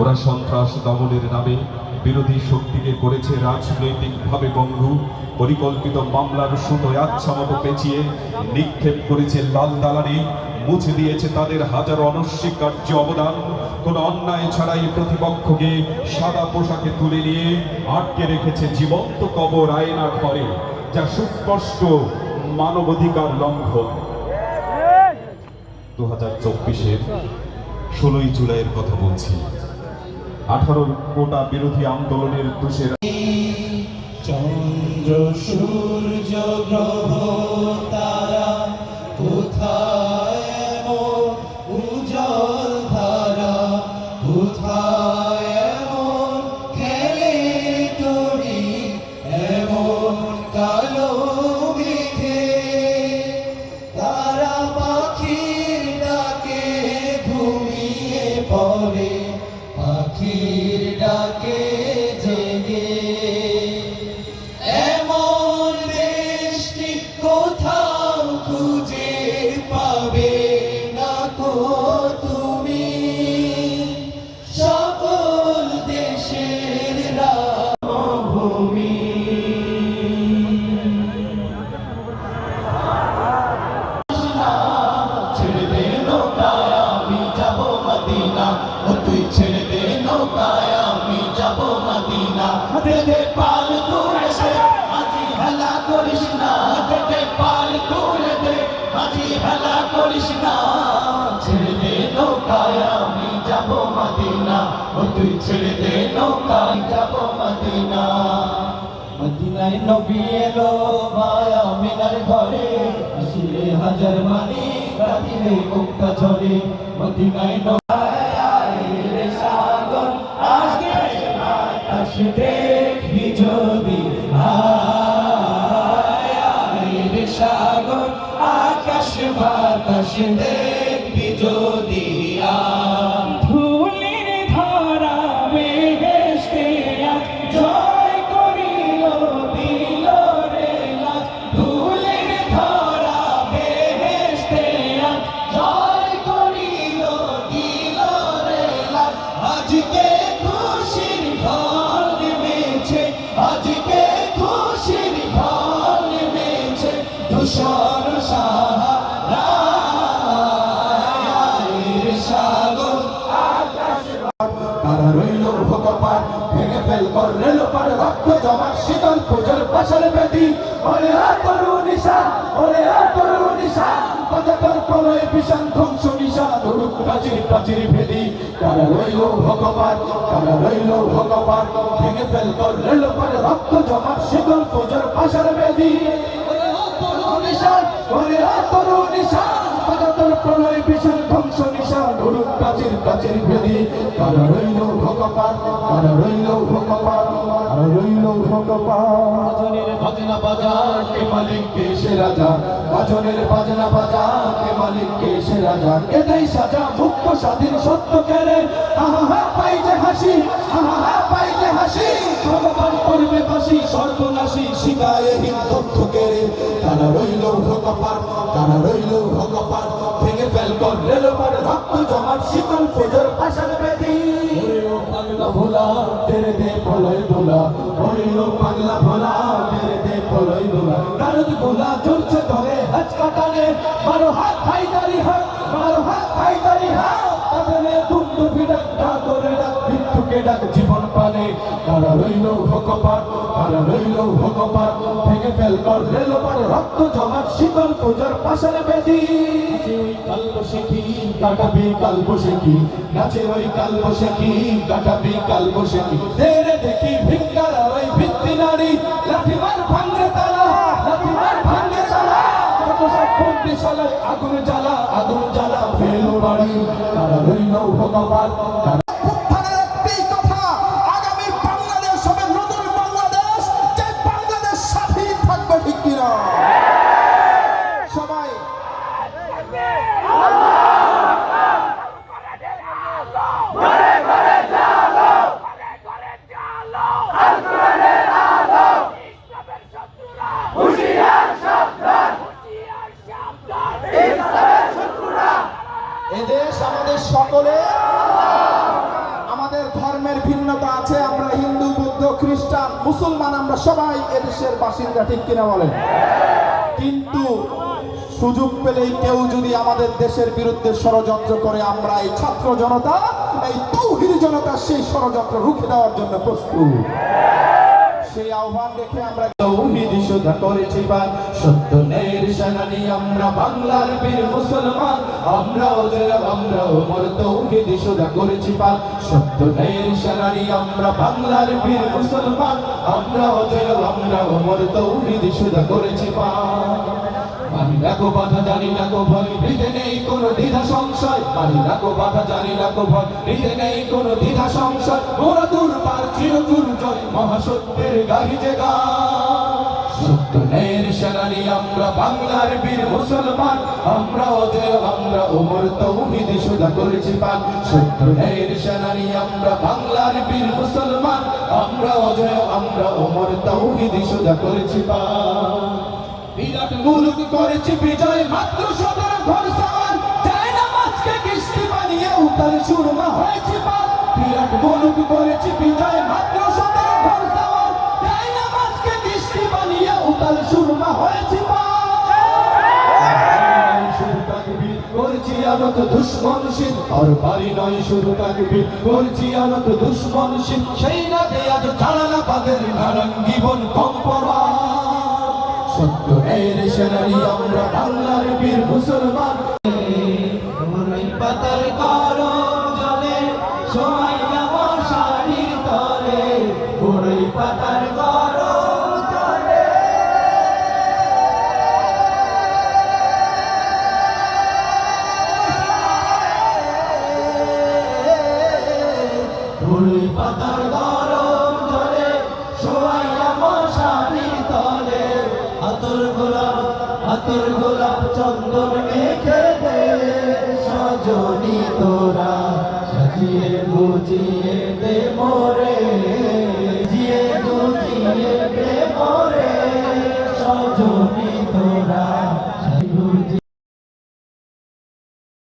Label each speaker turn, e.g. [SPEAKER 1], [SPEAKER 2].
[SPEAKER 1] ওরা সন্ত্রাস দমনের নামে বিরোধী শক্তিকে করেছে রাজনৈতিকভাবে বঙ্গু। পরিকল্পিত মামলার সুতো আচ্ছা মতো পেঁচিয়ে নিক্ষেপ করেছে লাল দালানে, মুছে দিয়েছে তাদের হাজারো অনস্বীকার্য অবদান। কোন অন্যায় ছাড়াই প্রতিপক্ষকে সাদা পোশাকে তুলে নিয়ে আটকে রেখেছে জীবন্ত কবর আয়না ঘরে, যা সুস্পষ্ট মানবাধিকার লঙ্ঘন। দু হাজার চব্বিশের ষোলোই জুলাইয়ের কথা বলছি। আঠারো কোটা বিরোধী আন্দোলনের দোষের।
[SPEAKER 2] চন্দ্র সূর্য হেলা করিস না, ছেড়ে দে নৌকায়, আমি যাব মদিনা। ও তুই ছেড়ে দে নৌকায়, যাব মদিনা। মদিনায় নবী এলো মায়া মিনার ঘরে। আসিলে হাজার মানি রাতিলে মুক্তা ঝরে মদিনায় বাতাস দেখবি যদি ধুলির ধারা বেহেশতে আজ জয় করিল, দিল রে লাজ। ধুলির ধারা বেহেশতে আজ জয় করিল, দিল রে লাজ। আজকে খুশির ঢল নেমেছে, আজকে খুশির ঢল নেমেছে, ধূসর ফেল কর পর রক্ত জমা শীতল পূজার পাশার বেদি। ওরে আতরু নিশা, ওরে আতরু নিশা। পঁচাত্তর প্রলয় বিশান ধ্বংস নিশা, ধরুক প্রাচীর প্রাচীর ভেদি। তারা রইল ভগবান, তারা রইল ভগবান। ভেঙে ফেল কর পর রক্ত জমা শীতল পূজার পাশার বেদি। ওরে আতরু নিশা ওরে আতরু প্রলয় বিশান ধ্বংস নিশা ধরুক প্রাচীর প্রাচীর ভেদি। তারা রইল ভগবান তারা রইল ভগবান তারা রইল ভগবান বাজনা বাজা, কে মালিক, কে সে রাজা? বাজনের বাজনা বাজা, কে মালিক, কে সে রাজা? হা পাই হাসি আহা হা পাই হাসি। ভগবান করবে ফাঁসি, সর্বনাশী, শিকায় হিন তথ্য কেড়ে তারা রইল ভগবান তারা রইল ভগবান ভেঙে ফেল কর রেল পারে রক্ত জমাট শীতল ফজর পাশার বেদি। পাগলা ভোলা, তেরে দে পলয় দোলা হরিল পাগলা ভোলা, তেরে দে পলয় দোলা কারণ গোলা চলছে ধরে হাজ কাটানে। বারো হাত হাইদারি হাত বারো হাত হাইদারি তারা রইল ভগবান তারা রইল ভগবান ভেঙে ফেল কর রেল পার রক্ত জমাট, শীতল পূজার পাশার বেদি কাল বসেকি কাটাবি কাল বসেকি নাচে ওই কাল বসেকি কাটাবি কাল বসেকি তেরে দেখি ভিঙ্গারা ওই ভিত্তি নারী, লাঠি মার ভাঙ্গে তালা, লাঠি মার ভাঙ্গে তালা। কত সব বন্দি শালায় আগুন জ্বালা আগুন জ্বালা ফেলো বাড়ি। তারা রইল ভগবান
[SPEAKER 3] আমাদের ধর্মের ভিন্নতা আছে, আমরা হিন্দু, বৌদ্ধ, খ্রিস্টান, মুসলমান, আমরা সবাই এদেশের বাসিন্দা, ঠিক কিনা বলেন? সুযোগ পেলেই কেউ যদি আমাদের দেশের বিরুদ্ধে ষড়যন্ত্র করে, আমরা এই ছাত্র জনতা, এই তৌহিদি জনতা সেই ষড়যন্ত্র রুখে দেওয়ার জন্য প্রস্তুত। সেই আহ্বান দেখে আমরা
[SPEAKER 2] তৌহিদি সুধা করেছি পান সত্য ন্যায়ের সেনানি, আমরা বাংলার বীর মুসলমান আমরা ওদের আমরা ওমর তৌহিদি করেছি পান সত্য ন্যায়ের সেনানি, আমরা বাংলার বীর মুসলমান আমরা ওদের আমরা ওমর তৌহিদি সুধা করেছি পান মানি রাখো বাধা, জানি কো ভয় হৃদে নেই কোনো দ্বিধা, সংশয়। মানি রাখো বাধা, জানি কো ভয় হৃদে নেই কোনো দ্বিধা, সংশয়। মোরা দুর্বার চির দুর্জয় মহাসত্যের যে ন্যায়ের সেনানি, আমরা বাংলার বীর মুসলমান আমরা ওদের আমরা ওমর তৌহিদি সুদা করেছি পান ন্যায়ের সেনানি, আমরা বাংলার বীর মুসলমান আমরা ওদের আমরা ওমর তৌহিদি সুদা করেছি পান বিরাট মুলুক করেছে বিজয়, মাত্র না কিস্তি বানিয়ে সুরমা হয়েছে পার বিরাট মুলুক করেছে বিজয়, মাত্র আনত দুশ্মন সিন আর বাড়ি নয় শুধু তাকবীর করছি আনত দুশ্মন সিন সেই রাতে আজ জ্বালানা পাদের নারঙ্গী বন কম্পরা সত্য এর সেনারি আমরা বাংলার পাতার গরম ওই পাতার গরম জলে সবাই আমার শাড়ির তলে। আতর গোলাপ আতর গোলাপ চন্দন মেখে দে। সজনি তোরা সাজিয়ে বুঝিয়ে